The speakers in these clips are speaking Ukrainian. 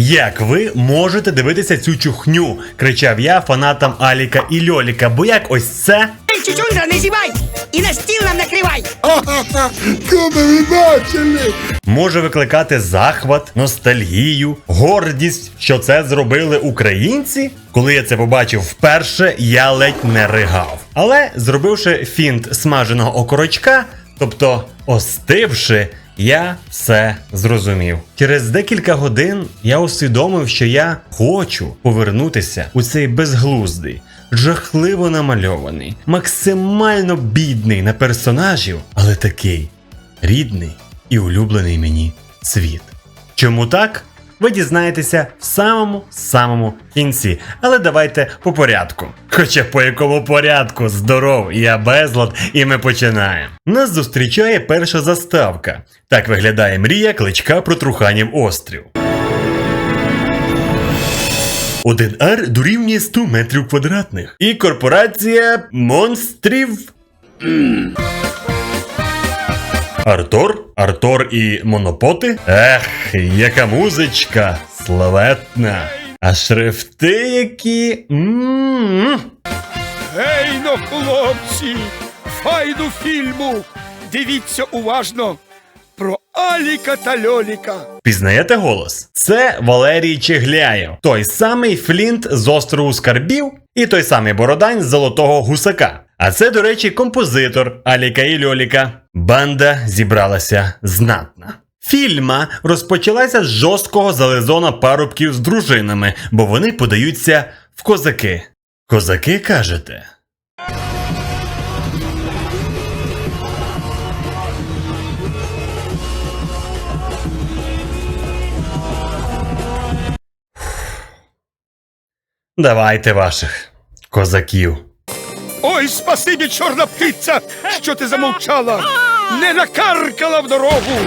Як ви можете дивитися цю чухню? кричав я фанатам Аліка і Льоліка, бо як ось це Ей, чучундра, не зівай! І на стіл нам накривай! Куди ви бачили? може викликати захват, ностальгію, гордість, що це зробили українці? Коли я це побачив вперше, я ледь не ригав. Але зробивши фінт смаженого окорочка, тобто остивши, я все зрозумів. Через декілька годин я усвідомив, що я хочу повернутися у цей безглуздий, жахливо намальований, максимально бідний на персонажів, але такий рідний і улюблений мені світ. Чому так? Ви дізнаєтеся в самому самому кінці. Але давайте по порядку. Хоча по якому порядку здоров, я безлад, і ми починаємо. Нас зустрічає перша заставка. Так виглядає мрія кличка про Труханів острів. Один ар дорівнює 100 метрів квадратних. І корпорація монстрів Артор? Артор і монопоти? Ех, яка музичка славетна. А шрифти які. М-м-м. Гейно, хлопці! Файну фільму! Дивіться уважно про Аліка та Льоліка. Пізнаєте голос? Це Валерій Чегляєв, той самий Флінт з острову Скарбів і той самий Бородань з Золотого Гусака. А це, до речі, композитор Аліка і Льоліка. Банда зібралася знатна. Фільма розпочалася з жорсткого залезона парубків з дружинами, бо вони подаються в козаки. Козаки кажете? Давайте ваших козаків. Ой, спасибі, чорна птиця, що ти замовчала, не накаркала в дорогу,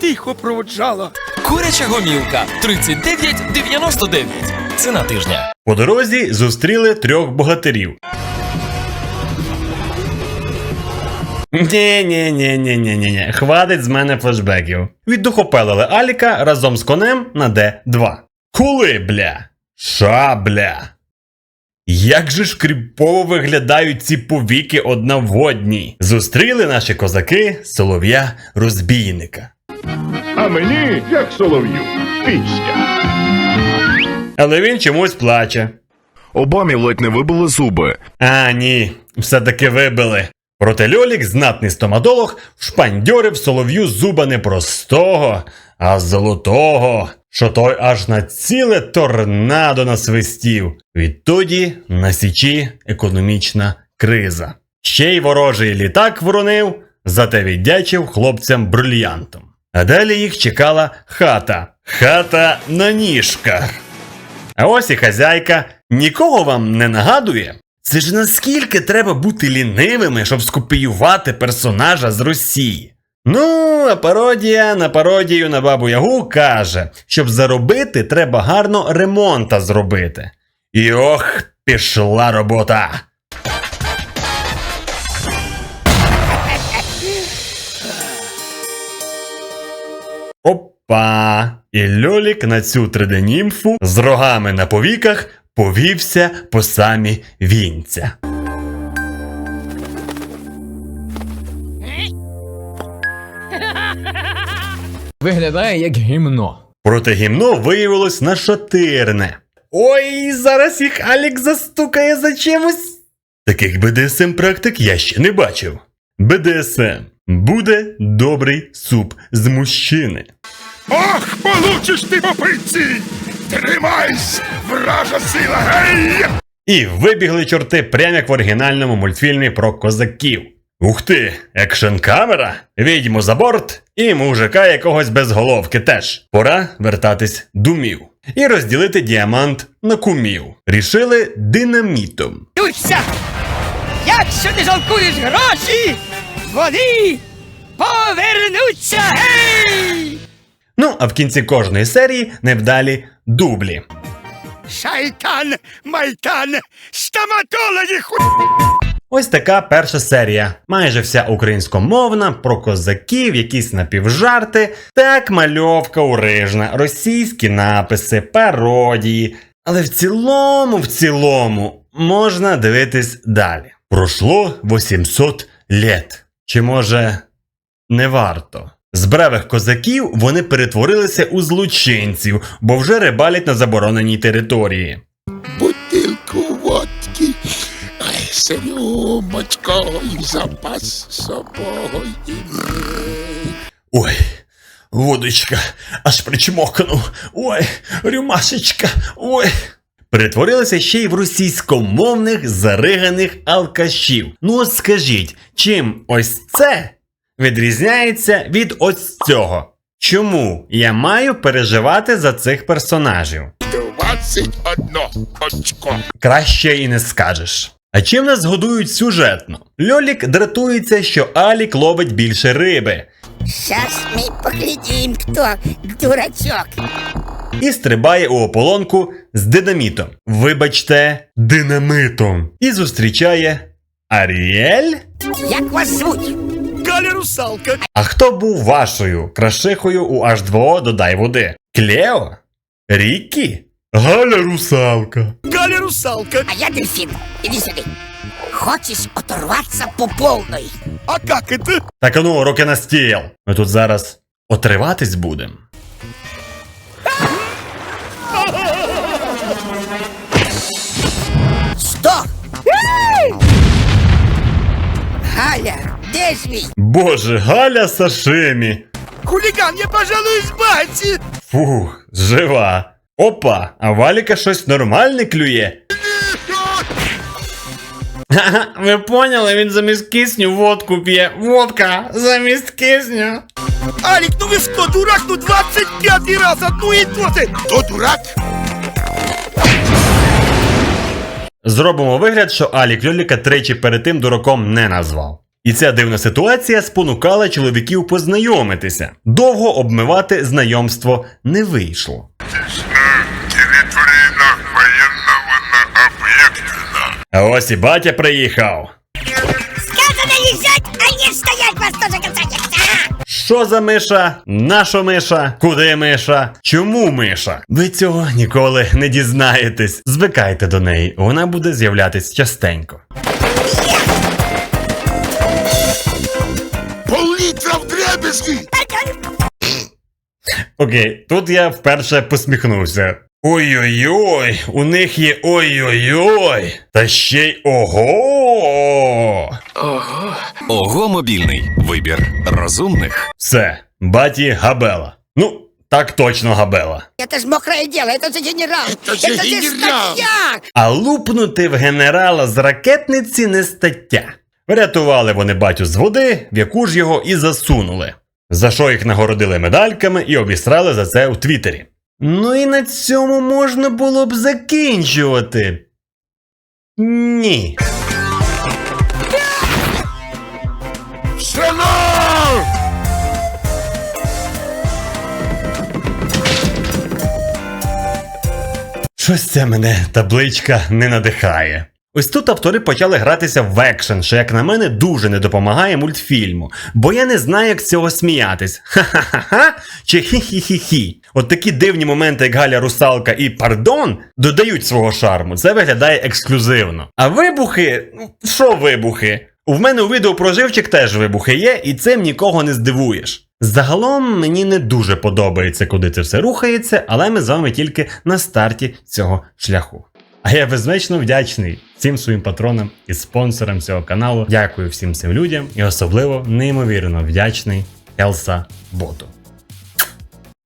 тихо проводжала. Куряча гомілка 39,99. Ціна тижня. По дорозі зустріли трьох богатирів. ні ні ні ні ні ні ні хватить з мене флешбеків. Віддухопелили Аліка разом з конем на Д2. Кули, бля? Шабля. Як же ж кріпово виглядають ці повіки одна в одній. Зустріли наші козаки солов'я розбійника. А мені, як солов'ю, пісня. Але він чомусь плаче. Обамі ледь не вибили зуби. А, ні, все-таки вибили. Проте Льолік, знатний стоматолог, вшпандьорив солов'ю зуба не простого, а золотого, що той аж на ціле торнадо насвистів. Відтоді на січі економічна криза. Ще й ворожий літак воронив, зате віддячив хлопцям брильянтом. А далі їх чекала хата. Хата на ніжках. А ось і хазяйка нікого вам не нагадує. Це ж наскільки треба бути лінивими, щоб скопіювати персонажа з Росії. Ну, а пародія на пародію на бабу Ягу каже, щоб заробити, треба гарно ремонта зробити. І ох, пішла робота. Опа! І Льолік на цю триденімфу з рогами на повіках повівся по самі вінця. Виглядає як гімно. Проте гімно виявилось нашатирне. Ой, зараз їх Алік застукає за чимось. Таких БДСМ практик я ще не бачив. БДСМ буде добрий суп з мужчини. Ох, получиш ти по пиці! Тримайсь, вража сила, гей! І вибігли чорти прямо як в оригінальному мультфільмі про козаків. Ух ти, екшн камера, відьму за борт і мужика якогось без головки теж. Пора вертатись думів. І розділити діамант на кумів. Рішили динамітом. Дуся! Якщо не жалкуєш гроші, вони повернуться, гей! Ну а в кінці кожної серії невдалі дублі. Шайтан, майтан, стоматологи ху... Ось така перша серія. Майже вся українськомовна, про козаків, якісь напівжарти, так мальовка урижна, російські написи, пародії. Але в цілому, в цілому, можна дивитись далі. Пройшло 800 літ. Чи може не варто? З бравих козаків вони перетворилися у злочинців, бо вже рибалять на забороненій території. Сирюмочко і запас собою. Ой, водочка, аж причмокнув. Ой, рюмашечка, ой. Перетворилися ще й в російськомовних зариганих алкашів. Ну от скажіть, чим ось це відрізняється від ось цього? Чому я маю переживати за цих персонажів? 21 очко. Краще і не скажеш. А чим нас годують сюжетно? Льолік дратується, що Алік ловить більше риби, Сейчас мы поглядим, кто дурачок. і стрибає у ополонку з динамітом. Вибачте, динамитом. І зустрічає Аріель? Як вас звуть? Галя русалка. А хто був вашою крашихою у H2O додай води? Клео? Рікі? Галя русалка. Галя русалка. А я дельфин. Иди сюда. Хочешь оторваться по полной? А как это? Так а ну, руки на стіл. Ми тут зараз отриватись будемо. Стоп! Галя, де ж ви? Боже, Галя Сашимі. Хулиган, я, пожалуй, избавьте. Фух, жива. Опа, а Валіка щось нормальне клює. Ха-ха, Ви поняли, він замість кисню водку п'є. Водка замість кисню. Алик, ну вы что, дурак, ну 25 раз одну и то же. То дурак? Зробимо вигляд, що Алік Льоліка тричі перед тим дураком не назвав. І ця дивна ситуація спонукала чоловіків познайомитися. Довго обмивати знайомство не вийшло. А ось і батя приїхав. Сказано лежать, а не стоять вас тоже касается. Що за миша? Наша миша? Куди миша? Чому миша? Ви цього ніколи не дізнаєтесь. Звикайте до неї, вона буде з'являтись частенько. в дребезги. Окей, тут я вперше посміхнувся. Ой-ой-ой, у них є ой-ой-ой. Та ще й ого. Ого мобільний. Вибір розумних. Все, баті Габела. Ну, так точно Габела. Это ж мокрое дело, это же генерал. Это же генерал. статья. А лупнути в генерала з ракетниці не стаття. Врятували вони батю з води, в яку ж його і засунули. За що їх нагородили медальками і обісрали за це у Твіттері. Ну і на цьому можна було б закінчувати. Ні. Щось це мене табличка не надихає. Ось тут автори почали гратися в екшен, що, як на мене, дуже не допомагає мультфільму, бо я не знаю, як з цього сміятись. Ха-ха-ха-ха чи хі-хі-хі-хі. От такі дивні моменти, як Галя Русалка і Пардон, додають свого шарму. Це виглядає ексклюзивно. А вибухи, ну, що вибухи? У мене у відео про живчик теж вибухи є, і цим нікого не здивуєш. Загалом мені не дуже подобається, куди це все рухається, але ми з вами тільки на старті цього шляху. А я безмечно вдячний всім своїм патронам і спонсорам цього каналу. Дякую всім цим людям і особливо неймовірно вдячний Елса Боту.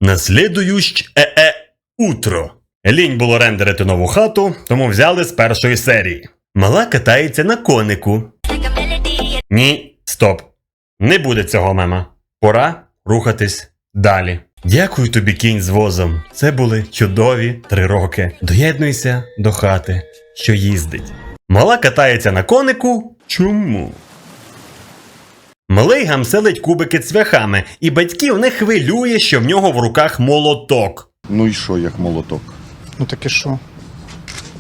Наслідующ е-е утро. Лінь було рендерити нову хату, тому взяли з першої серії. Мала катається на конику. Ні, стоп. Не буде цього мема. Пора рухатись далі. Дякую тобі, кінь з возом. Це були чудові три роки. Доєднуйся до хати, що їздить. Мала катається на конику. Чому? Малий гамселить кубики цвяхами, і батьків не хвилює, що в нього в руках молоток. Ну і що, як молоток? Ну таке що?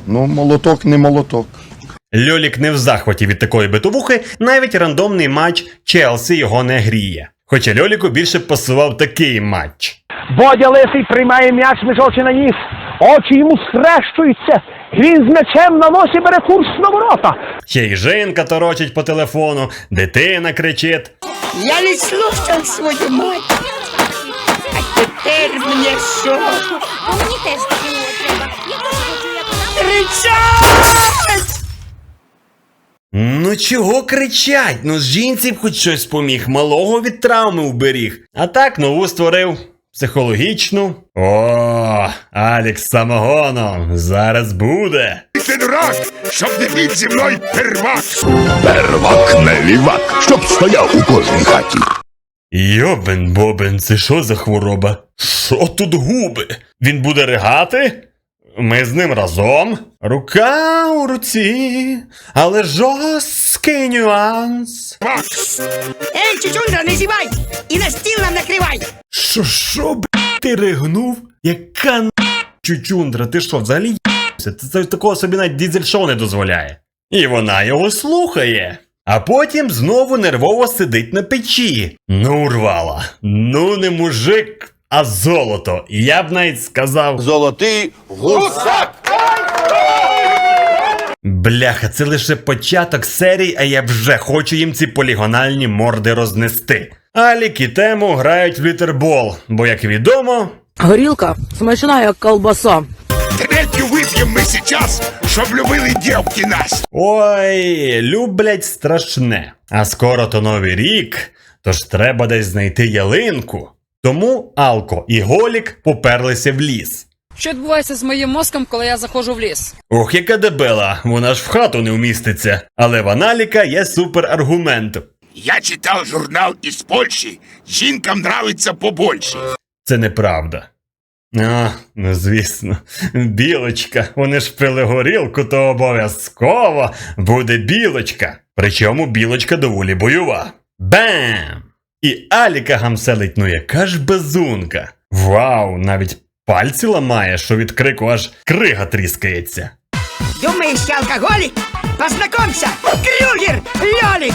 Ну, молоток не молоток. Льолік не в захваті від такої битовухи, навіть рандомний матч Челсі його не гріє. Хоча Льоліку більше пасував такий матч. Бодя Лисий приймає м'яч між очі на ніс. Очі йому схрещуються. Він з м'ячем на носі бере курс на ворота. Ще й жінка торочить по телефону, дитина кричить. Я не слушав свою мать. А тепер мені що? А мені теж треба. Я теж хочу, як вона. Кричать! Ну чого кричать? Ну з жінці б хоч щось поміг, малого від травми вберіг. А так нову створив психологічну. О, Алікс самогоном, зараз буде. Ти дурак, щоб не під зі мною первак. Первак не лівак, щоб стояв у кожній хаті. Йобен бобен, це що за хвороба? Що тут губи? Він буде ригати? Ми з ним разом. Рука у руці, але жорсткий нюанс. Ей, чучундра, не зівай! І на стіл нам накривай! Що, що, б**, ти ригнув? Яка н... чучундра, ти що, взагалі єбся? Це, це такого собі навіть дізель шоу не дозволяє. І вона його слухає. А потім знову нервово сидить на печі. Ну, урвала. Ну, не мужик, а золото. Я б навіть сказав. золотий гусак. Бляха, це лише початок серії, а я вже хочу їм ці полігональні морди рознести. Алік і Тему грають в літербол, бо, як відомо, Горілка смачна, як колбаса. Третю вип'ємо ми сейчас, щоб любили дівки нас. Ой, люблять страшне. А скоро то новий рік, тож треба десь знайти ялинку. Тому Алко і Голік поперлися в ліс. Що відбувається з моїм мозком, коли я заходжу в ліс? Ох, яка дебела, вона ж в хату не вміститься. Але в аналіка є супераргумент. Я читав журнал із Польщі. Жінкам нравиться побольше. Це неправда. А, ну звісно, білочка. Вони ж пили горілку, то обов'язково буде білочка. Причому білочка доволі бойова. Бам! І Аліка гамселить, ну яка ж безунка. Вау, навіть пальці ламає, що від крику аж крига тріскається. Думаєш, що алкоголік? Познакомься! Крюгер! Льолік!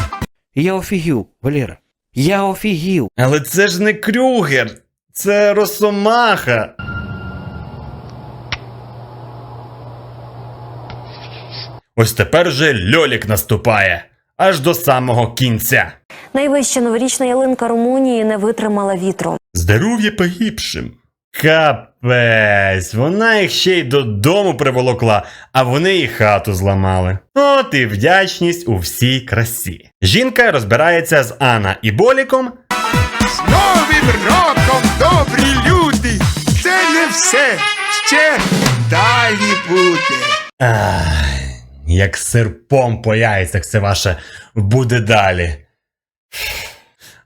Я офігів, Валера. Я офігів. Але це ж не Крюгер, це Росомаха. Ось тепер же льолік наступає аж до самого кінця. Найвища новорічна ялинка Румунії не витримала вітру. Здоров'я погибшим. Капець, вона їх ще й додому приволокла, а вони і хату зламали. От і вдячність у всій красі. Жінка розбирається з Анна і Боліком, З Новим роком, добрі люди! Це не все. Ще далі буде. Ах, як серпом по яйцях це ваше буде далі.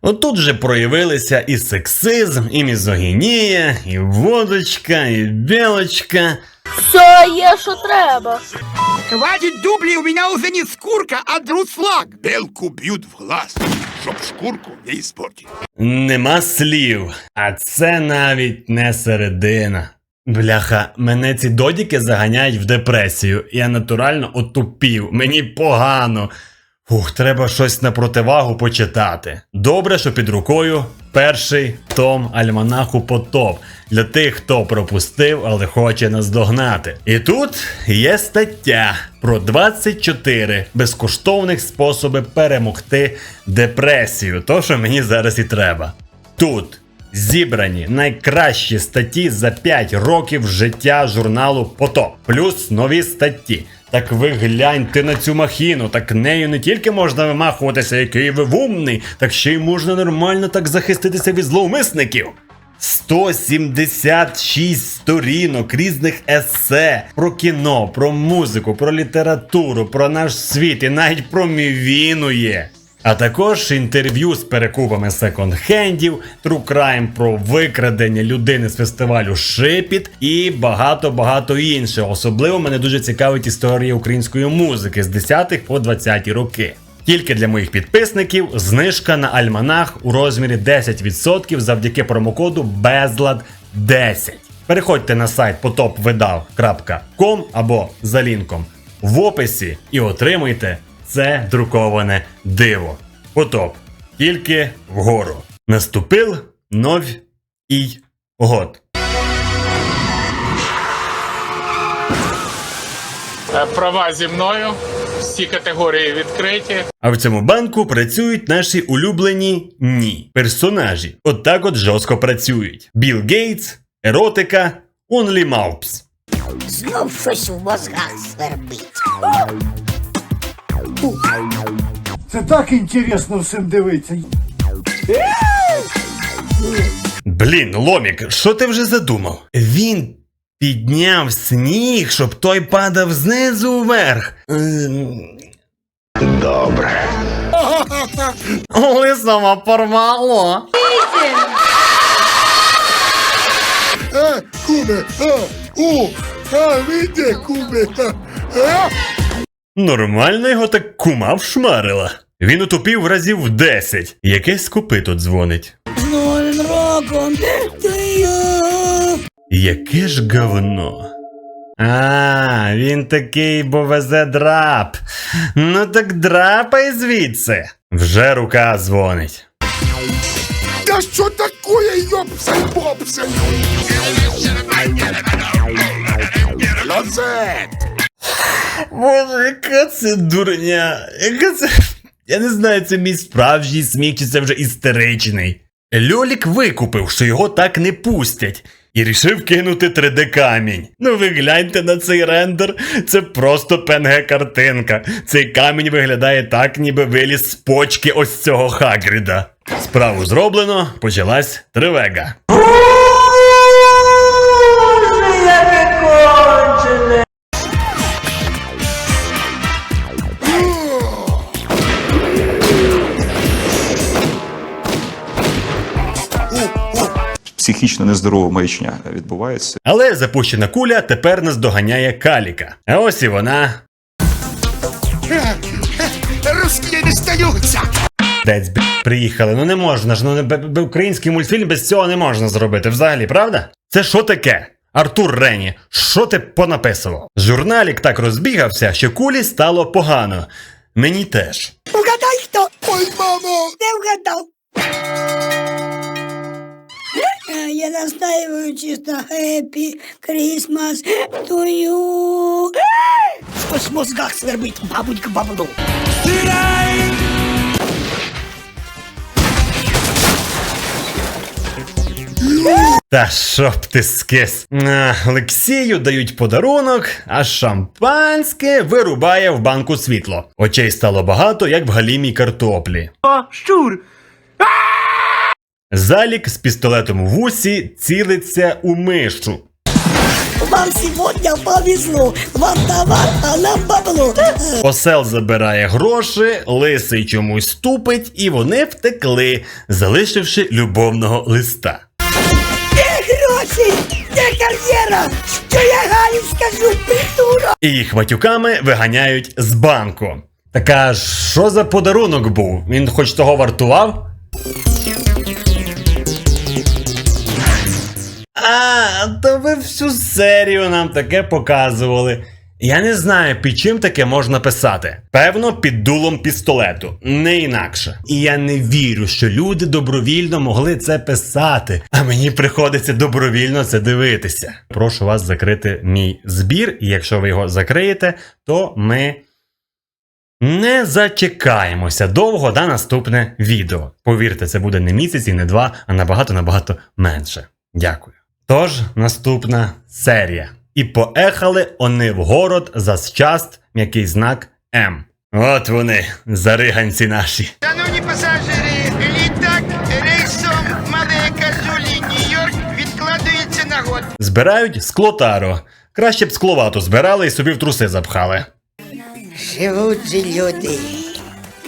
Отут же проявилися і сексизм, і мізогінія, і водочка, і білочка. Все є, що треба. Хватит дублі, у мене уже не скурка, а друслак! Белку б'ють в глаз, щоб шкурку не іспортити. Нема слів, а це навіть не середина. Бляха, мене ці додіки заганяють в депресію. Я натурально отупів, мені погано. Фух, треба щось на противагу почитати. Добре, що під рукою перший том альманаху Потоп для тих, хто пропустив, але хоче наздогнати. І тут є стаття про 24 безкоштовних способи перемогти депресію. То, що мені зараз і треба. Тут зібрані найкращі статті за 5 років життя журналу Потоп, плюс нові статті. Так ви гляньте на цю махіну, так нею не тільки можна вимахуватися, який ви вумний, так ще й можна нормально так захиститися від зловмисників. 176 сторінок різних есе про кіно, про музику, про літературу, про наш світ і навіть про мівіну є. А також інтерв'ю з перекупами секонд-хендів, Crime про викрадення людини з фестивалю Шипіт і багато-багато іншого. Особливо мене дуже цікавить історія української музики з 10-х по 20-ті роки. Тільки для моїх підписників знижка на альманах у розмірі 10% завдяки промокоду безлад 10. Переходьте на сайт potopvidав.com або за лінком в описі і отримуйте це друковане диво. Потоп. Тільки вгору. Наступив новий год. Права зі мною. Всі категорії відкриті. А в цьому банку працюють наші улюблені ні персонажі. От так от жорстко працюють: Білл Гейтс, еротика, Онлі Маупс. Знов щось в мозгах свербить. Це так інтересно всім дивитися. Блін, Ломік, що ти вже задумав? Він підняв сніг, щоб той падав знизу вверх. Ем, Добре. Лисого порвало. А, куме, а, о, а, виде, куме, а, а. Нормально його так кума вшмарила. Він утопів разів в 10. Якесь копито дзвонить. З Новим роком! Яке ж говно. А, він такий, бо везе драп. Ну так драпай звідси. Вже рука дзвонить. Да що такое, йопсай попсай? Лозет! Боже, яка це дурня. Яка це. Я не знаю, це мій справжній сміх, чи це вже істеричний. Льолік викупив, що його так не пустять. І рішив кинути 3D камінь. Ну ви гляньте на цей рендер. Це просто PNG картинка. Цей камінь виглядає так, ніби виліз з почки ось цього Хагріда. Справу зроблено, почалась тривега. Психічно нездорова маячня відбувається. Але запущена куля тепер наздоганяє каліка. А ось і вона. Русські не стаються! Дець, б... приїхали. Ну не можна ж. Ну не український мультфільм без цього не можна зробити. Взагалі, правда? Це що таке? Артур Рені, що ти понаписував? Журналік так розбігався, що кулі стало погано. Мені теж. Угадай, хто? Ой, мамо! Не вгадав. Е, Я настаиваю чисто Happy Christmas to you. Щось в мозгах свербить, бабунька бабуду. Та щоб ти скис. А, Олексію дають подарунок, а шампанське вирубає в банку світло. Очей стало багато, як в галімій картоплі. О, щур! Залік з пістолетом в вусі цілиться у мишу. Вам сегодня повезло. Вам товар, а нам бабло. Осел забирає гроші, лисий чомусь тупить, і вони втекли, залишивши любовного листа. Де гроші? Де кар'єра? Що я Галі скажу, придурок? І їх матюками виганяють з банку. Така ж що за подарунок був? Він хоч того вартував? А, то ви всю серію нам таке показували. Я не знаю, під чим таке можна писати. Певно, під дулом пістолету, не інакше. І я не вірю, що люди добровільно могли це писати, а мені приходиться добровільно це дивитися. Прошу вас закрити мій збір, і якщо ви його закриєте, то ми не зачекаємося довго на наступне відео. Повірте, це буде не місяць і не два, а набагато набагато менше. Дякую. Тож, наступна серія. І поехали вони в город за счаст м'який знак М. От вони, зариганці наші. Шановні пасажири, літак рейсом Мале Казулі, Нью-Йорк відкладується на год. Збирають склотаро. Краще б скловату збирали і собі в труси запхали. Живуть же люди.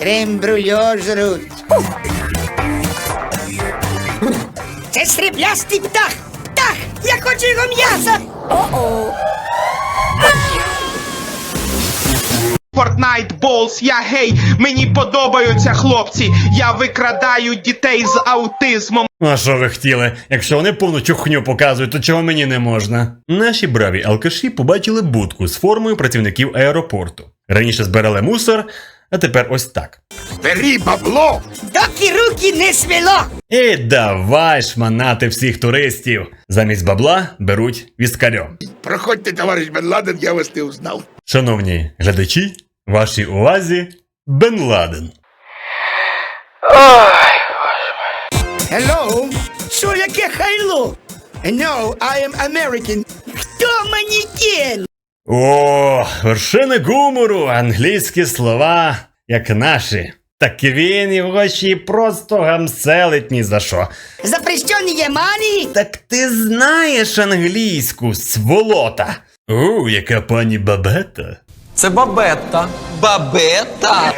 Крем-брульо жруть. Це сріблястий птах! Я хочу його м'яса! О-о! Fortnite Balls я гей, мені подобаються хлопці. Я викрадаю дітей з аутизмом. А що ви хотіли? Якщо вони повну чухню показують, то чого мені не можна? Наші браві алкаші побачили будку з формою працівників аеропорту. Раніше збирали мусор, а тепер ось так. Бери бабло! Доки руки не свело. І давай шманати всіх туристів. Замість бабла беруть віскарьом. Проходьте, товариш Бен Ладен, я вас не узнав. Шановні глядачі, вашій увазі Бен Ладен. Hello? Що яке хайло? No, I am American. Хто манікен? О, вершини гумору, англійські слова, як наші. Так він і в очі просто гамселить ні за що. Запрещені є мані? Так ти знаєш англійську, сволота. У, яка пані бабета. Це бабетта. Бабетта.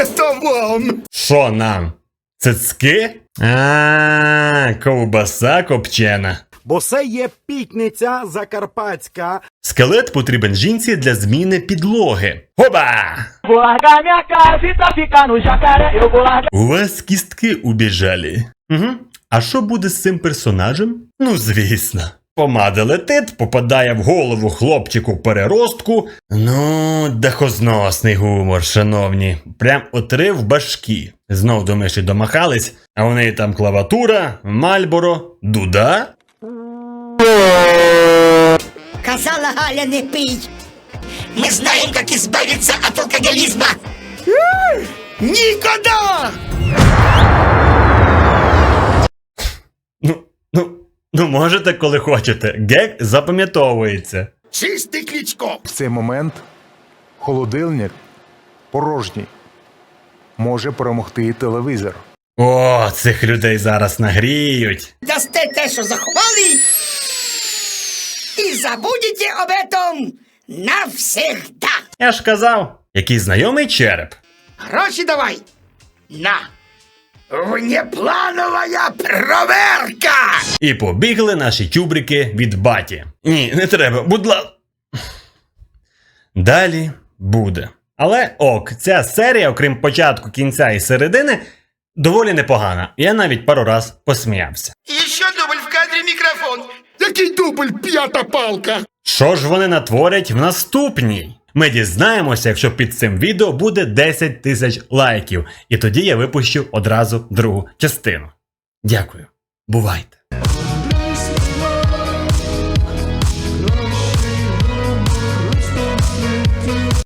Это вам. Що нам? Цицьки? А, ковбаса копчена. Бо це є пітниця закарпатська. Скелет потрібен жінці для зміни підлоги. Хоба! У вас кістки убіжали. Угу. А що буде з цим персонажем? Ну, звісно. Помада летить, попадає в голову хлопчику переростку. Ну, дахозносний гумор, шановні. Прям отрив башки. Знов до миші домахались, а у неї там клаватура, мальборо, дуда. Казала Галя не пий. Ми знаємо, як избавиться від алкоголізму. Ніколи! Ну, ну, ну можете, коли хочете. Гек запам'ятовується. Чистий кличко. В цей момент холодильник порожній. Може перемогти і телевізор. О, цих людей зараз нагріють. Дасте те, що заховали, і забудете об этом навсегда. Я ж казав, який знайомий череп. Гроші давай. На. Внеплановая проверка. І побігли наші тюбрики від баті. Ні, не треба, будь ла. Далі буде. Але ок, ця серія, окрім початку, кінця і середини, доволі непогана. Я навіть пару раз посміявся. Еще дубль в кадрі мікрофон. Який дубль п'ята палка? Що ж вони натворять в наступній? Ми дізнаємося, якщо під цим відео буде 10 тисяч лайків, і тоді я випущу одразу другу частину. Дякую. Бувайте!